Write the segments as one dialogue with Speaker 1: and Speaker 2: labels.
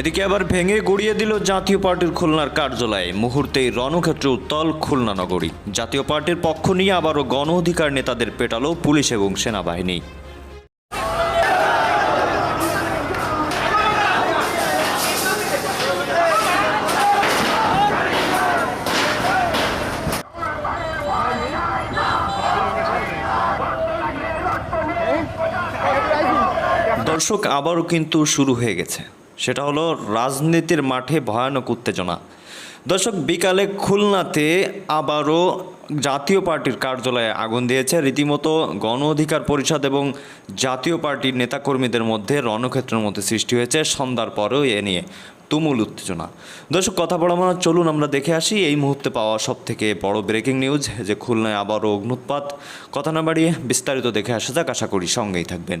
Speaker 1: এদিকে আবার ভেঙে গড়িয়ে দিল জাতীয় পার্টির খুলনার কার্যালয়ে। মুহূর্তেই রণক্ষেত্র উত্তল খুলনা নগরী। জাতীয় পার্টির পক্ষ নিয়ে আবারও গণ অধিকার নেতাদের পেটালো পুলিশ এবং সেনাবাহিনী। দর্শক, আবারও কিন্তু শুরু হয়ে গেছে। সেটা হলো রাজনীতির মাঠে ভয়ানক উত্তেজনা। দর্শক, বিকালে খুলনাতে আবারও জাতীয় পার্টির কার্যালয়ে আগুন দিয়েছে। রীতিমতো গণ অধিকার পরিষদ এবং জাতীয় পার্টির নেতাকর্মীদের মধ্যে রণক্ষেত্রের মধ্যে সৃষ্টি হয়েছে। সন্ধ্যার পরেও এ নিয়ে তুমুল উত্তেজনা। দর্শক, কথা বলা মানে চলুন আমরা দেখে আসি এই মুহূর্তে পাওয়া সব থেকে বড় ব্রেকিং নিউজ, যে খুলনায় আবারও অগ্নুৎপাত কথা না বাড়িয়ে বিস্তারিত দেখে আসা যাক, আশা করি সঙ্গেই থাকবেন।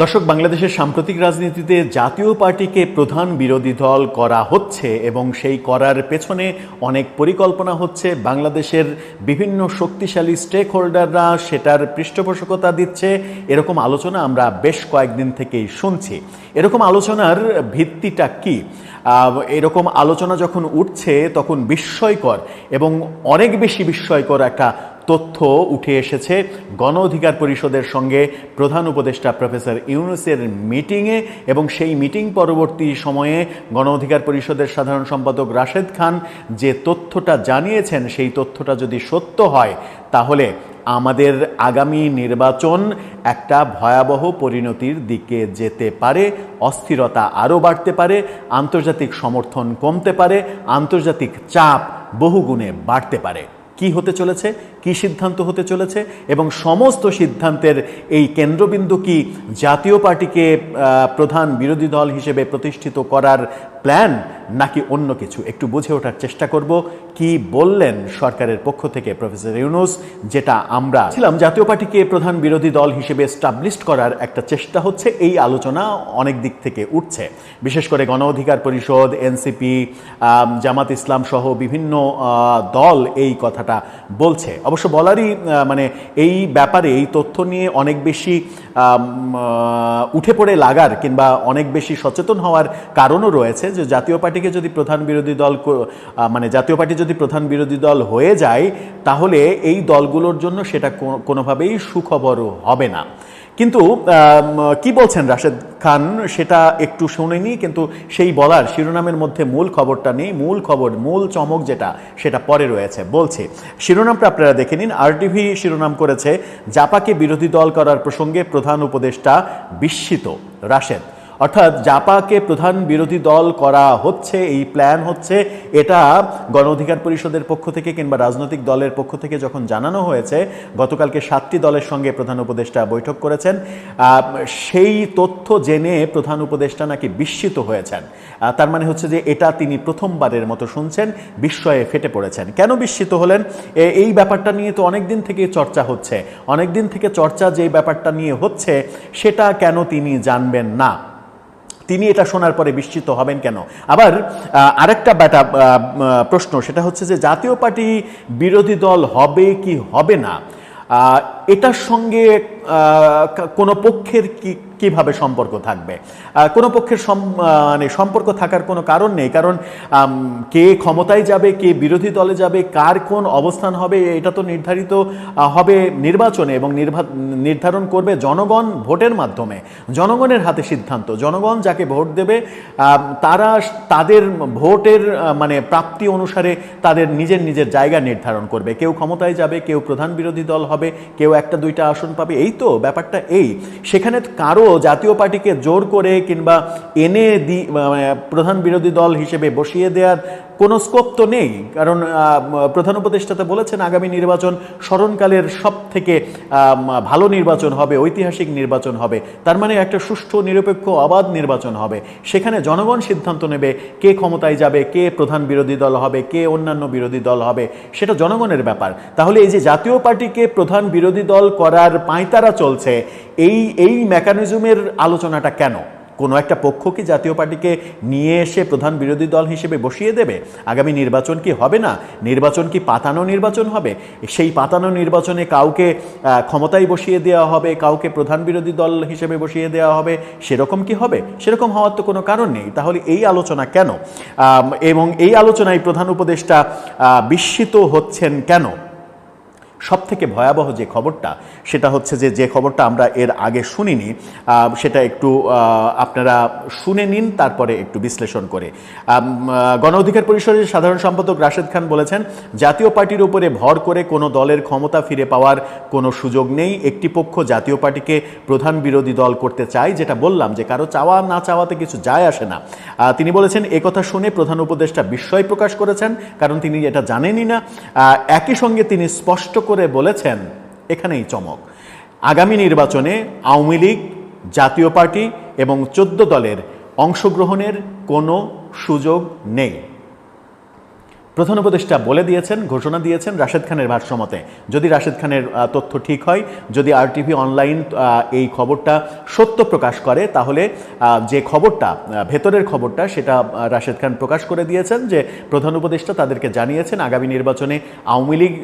Speaker 2: দর্শক, বাংলাদেশের সাম্প্রতিক রাজনীতিতে জাতীয় পার্টিকে প্রধান বিরোধী দল করা হচ্ছে এবং সেই করার পেছনে অনেক পরিকল্পনা হচ্ছে। বাংলাদেশের বিভিন্ন শক্তিশালী স্টেক হোল্ডাররা সেটার পৃষ্ঠপোষকতা দিচ্ছে। এরকম আলোচনা আমরা বেশ কয়েকদিন থেকেই শুনছি। এরকম আলোচনার ভিত্তিটা কি? এরকম আলোচনা যখন উঠছে, তখন বিস্ময়কর এবং অনেক বেশি বিস্ময়কর একটা তথ্য উঠে এসেছে গণ অধিকার পরিষদের সঙ্গে প্রধান উপদেষ্টা প্রফেসর ইউনুসের মিটিংয়ে এবং সেই মিটিং পরবর্তী সময়ে গণ অধিকার পরিষদের সাধারণ সম্পাদক রাশেদ খান যে তথ্যটা জানিয়েছেন, সেই তথ্যটা যদি সত্য হয়, তাহলে আমাদের আগামী নির্বাচন একটা ভয়াবহ পরিণতির দিকে যেতে পারে, অস্থিরতা আরও বাড়তে পারে, আন্তর্জাতিক সমর্থন কমতে পারে, আন্তর্জাতিক চাপ বহুগুণে বাড়তে পারে। কি হতে চলেছে, কি সিদ্ধান্ত হতে চলেছে, এবং সমস্ত সিদ্ধান্তের এই কেন্দ্রবিন্দু কি জাতীয় পার্টিকে প্রধান বিরোধী দল হিসেবে প্রতিষ্ঠিত করার প্ল্যান নাকি অন্য কিছু? একটু বুঝে ওঠার চেষ্টা করব কি বললেন সরকারের পক্ষ থেকে প্রফেসর ইউনুস, যেটা আমরা ছিলাম জাতীয় পার্টিকে প্রধান বিরোধী দল হিসেবে স্টাবলিশড করার একটা চেষ্টা হচ্ছে। এই আলোচনা অনেক দিক থেকে উঠছে। বিশেষ করে গণ অধিকার পরিষদ, এনসিপি জামাত ইসলাম সহ বিভিন্ন দল এই কথাটা বলছে। অবশ্য বলারই মানে এই ব্যাপারে এই তথ্য নিয়ে অনেক বেশি উঠে পড়ে লাগার কিংবা অনেক বেশি সচেতন হওয়ার কারণও রয়েছে। যে জাতীয় পার্টিকে যদি প্রধান বিরোধী দল মানে জাতীয় পার্টি যদি প্রধান বিরোধী দল হয়ে যায়, তাহলে এই দলগুলোর জন্য সেটা কোনোভাবেই সুখবর হবে না। কিন্তু কি বলছেন রাশেদ খান? সেটা একটু শুনিনি কিন্তু সেই বলার শিরোনামের মধ্যে মূল খবরটা নেই, মূল খবর, মূল চমক যেটা, সেটা পরে রয়েছে। বলছে, শিরোনামটা আপনারা দেখে নিন। আরটিভি শিরোনাম করেছে, জাপাকে বিরোধী দল করার প্রসঙ্গে প্রধান উপদেষ্টা বিস্মিত। রাশেদ অর্থাৎ জাপাকে প্রধান বিরোধী দল করা হচ্ছে, এই প্ল্যান হচ্ছে, এটা গণ অধিকার পরিষদের পক্ষ থেকে কিংবা রাজনৈতিক দলের পক্ষ থেকে যখন জানানো হয়েছে, গতকালকে সাতটি দলের সঙ্গে প্রধান উপদেষ্টা বৈঠক করেছেন সেই তথ্য জেনে প্রধান উপদেষ্টা নাকি বিস্মিত হয়েছেন। তার মানে হচ্ছে যে এটা তিনি প্রথমবারের মতো শুনছেন, বিস্ময়ে ফেটে পড়েছেন। কেন বিস্মিত হলেন? এই ব্যাপারটা নিয়ে তো অনেক দিন থেকেই চর্চা হচ্ছে। অনেক দিন থেকে চর্চা যে ব্যাপারটা নিয়ে হচ্ছে, সেটা কেন তিনি জানবেন না? তিনি এটা শোনার পরে বিস্মিত হবেন কেন? আবার আরেকটা ব্যাটা প্রশ্ন, সেটা হচ্ছে যে জাতীয় পার্টি বিরোধী দল হবে কি হবে না? এটার সঙ্গে কোনো পক্ষের কি, কীভাবে সম্পর্ক থাকবে? কোনো পক্ষের মানে সম্পর্ক থাকার কোনো কারণ নেই, কারণ কে ক্ষমতায় যাবে, কে বিরোধী দলে যাবে, কার কোন অবস্থান হবে, এটা তো নির্ধারিত হবে নির্বাচনে এবং নির্ধারণ করবে জনগণ ভোটের মাধ্যমে। জনগণের হাতে সিদ্ধান্ত, জনগণ যাকে ভোট দেবে তারা তাদের ভোটের মানে প্রাপ্তি অনুসারে তাদের নিজের নিজের জায়গা নির্ধারণ করবে। কেউ ক্ষমতায় যাবে, কেউ প্রধান বিরোধী দল হবে, কেউ একটা দুইটা আসন পাবে। এই তো, ব্যাপারটা এই। সেখানে কারও জাতীয় পার্টিকে জোর করে কিংবা এনে দি মানে প্রধান বিরোধী দল হিসেবে বসিয়ে দেওয়ার কোনো স্কোপ তো নেই। কারণ প্রধান উপদেষ্টাতে বলেছেন আগামী নির্বাচন স্মরণকালের সব থেকে ভালো নির্বাচন হবে, ঐতিহাসিক নির্বাচন হবে। তার মানে একটা সুষ্ঠু, নিরপেক্ষ, অবাধ নির্বাচন হবে। সেখানে জনগণ সিদ্ধান্ত নেবে কে ক্ষমতায় যাবে, কে প্রধান বিরোধী দল হবে, কে অন্যান্য বিরোধী দল হবে, সেটা জনগণের ব্যাপার। তাহলে এই যে জাতীয় পার্টিকে প্রধান বিরোধী দল করার পাঁয়তারা চলছে, এই এই মেকানিজমের আলোচনাটা কেন? কোনো একটা পক্ষ কি জাতীয় পার্টিকে নিয়ে এসে প্রধান বিরোধী দল হিসেবে বসিয়ে দেবে? আগামী নির্বাচন কি হবে না? নির্বাচন কি পাতানো নির্বাচন হবে? সেই পাতানো নির্বাচনে কাউকে ক্ষমতায় বসিয়ে দেওয়া হবে, কাউকে প্রধান বিরোধী দল হিসেবে বসিয়ে দেওয়া হবে, সেরকম কি হবে? সেরকম হওয়ার তো কোনো কারণ নেই। তাহলে এই আলোচনা কেন? এবং এই আলোচনায় প্রধান উপদেষ্টা বিস্মিত হচ্ছেন কেন? সব থেকে ভয়াবহ যে খবরটা, সেটা হচ্ছে যে যে খবরটা আমরা এর আগে শুনিনি সেটা একটু আপনারা শুনে নিন, তারপরে একটু বিশ্লেষণ করে। গণ অধিকার পরিষদের সাধারণ সম্পাদক রাশেদ খান বলেছেন, জাতীয় পার্টির উপরে ভর করে কোনো দলের ক্ষমতা ফিরে পাওয়ার কোনো সুযোগ নেই। একটি পক্ষ জাতীয় পার্টিকে প্রধান বিরোধী দল করতে চায়, যেটা বললাম যে কারও চাওয়া না চাওয়াতে কিছু যায় আসে না। তিনি বলেছেন একথা শুনে প্রধান উপদেষ্টা বিস্ময় প্রকাশ করেছেন, কারণ তিনি এটা জানেনই না। একই সঙ্গে তিনি স্পষ্ট করে বলেছেন, এখানেই চমক। আগামী নির্বাচনে আওয়ামী লীগ, জাতীয় পার্টি এবং চোদ্দ দলের অংশগ্রহণের কোনো সুযোগ নেই। প্রধান উপদেষ্টা বলে দিয়েছেন, ঘোষণা দিয়েছেন রাশেদ খানের ভাষ্যমতে যদি রাশেদ খানের তথ্য ঠিক হয়, যদি আরটিভি অনলাইন এই খবরটা সত্য প্রকাশ করে, তাহলে যে খবরটা ভেতরের খবরটা, সেটা রাশেদ খান প্রকাশ করে দিয়েছেন যে প্রধান উপদেষ্টা তাদেরকে জানিয়েছেন আগামী নির্বাচনে আওয়ামী লীগ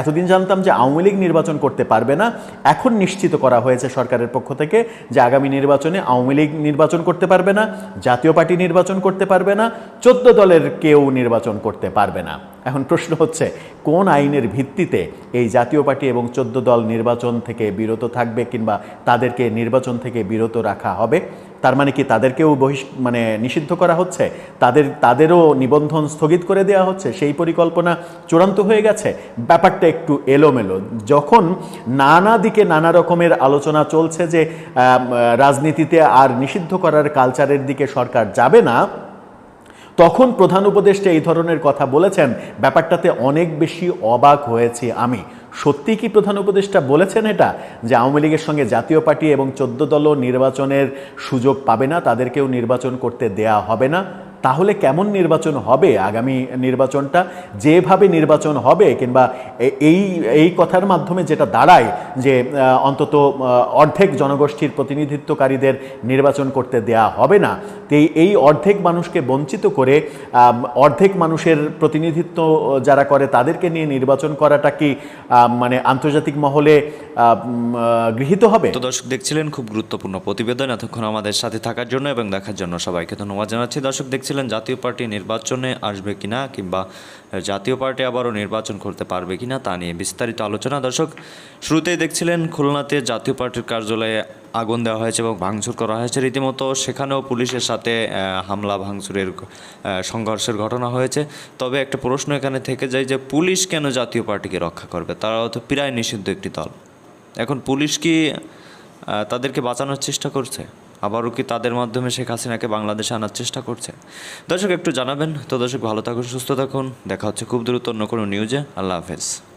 Speaker 2: এতদিন জানতাম যে আওয়ামী লীগ নির্বাচন করতে পারবে না। এখন নিশ্চিত করা হয়েছে সরকারের পক্ষ থেকে যে আগামী নির্বাচনে আওয়ামী লীগ নির্বাচন করতে পারবে না, জাতীয় পার্টি নির্বাচন করতে পারবে না, চোদ্দ দলের কেউ নির্বাচন করতে পারবে না। এখন প্রশ্ন হচ্ছে, কোন আইনের ভিত্তিতে এই জাতীয় পার্টি এবং চোদ্দ দল নির্বাচন থেকে বিরত থাকবে কিংবা তাদেরকে নির্বাচন থেকে বিরত রাখা হবে? তার মানে কি তাদেরকেও বহিষ মানে নিষিদ্ধ করা হচ্ছে? তাদের, তাদেরও নিবন্ধন স্থগিত করে দেওয়া হচ্ছে? সেই পরিকল্পনা চূড়ান্ত হয়ে গেছে? ব্যাপারটা একটু এলোমেলো। যখন নানা দিকে নানা রকমের আলোচনা চলছে যে রাজনীতিতে আর নিষিদ্ধ করার কালচারের দিকে সরকার যাবে না তখন প্রধান উপদেষ্টা এই ধরনের কথা বলেছেন। ব্যাপারটাতে অনেক বেশি অবাক হয়েছি আমি। সত্যি কি প্রধান উপদেষ্টা বলেছেন এটা? যে আওয়ামী লীগের সঙ্গে জাতীয় পার্টি এবং চোদ্দ দল নির্বাচনের সুযোগ পাবে না, তাদেরকেও নির্বাচন করতে দেয়া হবে না? তাহলে কেমন নির্বাচন হবে? আগামী নির্বাচনটা যেভাবে নির্বাচন হবে কিংবা এই এই কথার মাধ্যমে যেটা দাঁড়ায় যে অন্তত অর্ধেক জনগোষ্ঠীর প্রতিনিধিত্বকারীদের নির্বাচন করতে দেয়া হবে না, তো এই- এই অর্ধেক মানুষকে বঞ্চিত করে অর্ধেক মানুষের প্রতিনিধিত্ব যারা করে তাদেরকে নিয়ে নির্বাচন করাটা কি মানে আন্তর্জাতিক মহলে গৃহীত হবে?
Speaker 1: তো দর্শক দেখছিলেন খুব গুরুত্বপূর্ণ প্রতিবেদন এতক্ষণ আমাদের সাথে থাকার জন্য এবং দেখার জন্য সবাইকে ধন্যবাদ জানাচ্ছি। দর্শক দেখছিলেন জাতীয় পার্টি নির্বাচনে আসবে কিনা কিংবা জাতীয় পার্টি আবারও নির্বাচন করতে পারবে কিনা তা নিয়ে বিস্তারিত আলোচনা। দর্শক, শুরুতেই দেখছিলেন, খুলনাতে জাতীয় পার্টির কার্যালয়ে আগুন দেওয়া হয়েছে এবং ভাঙচুর করা হয়েছে। রীতিমতো সেখানেও পুলিশের সাথে হামলা, ভাঙচুরের সংঘর্ষের ঘটনা হয়েছে। তবে একটা প্রশ্ন এখানে থেকে যায় যে, পুলিশ কেন জাতীয় পার্টিকে রক্ষা করবে? তারাও তো প্রায় নিষিদ্ধ একটি দল। এখন পুলিশ কি তাদেরকে বাঁচানোর চেষ্টা করছে? আবারও কি তাদের মাধ্যমে শেখ হাসিনাকে বাংলাদেশে আনার চেষ্টা করছে? দর্শক, একটু জানাবেন। তো দর্শক, ভালো থাকুন, সুস্থ থাকুন। দেখা হচ্ছে খুব দ্রুত অন্য কোনো নিউজে আল্লাহ হাফেজ।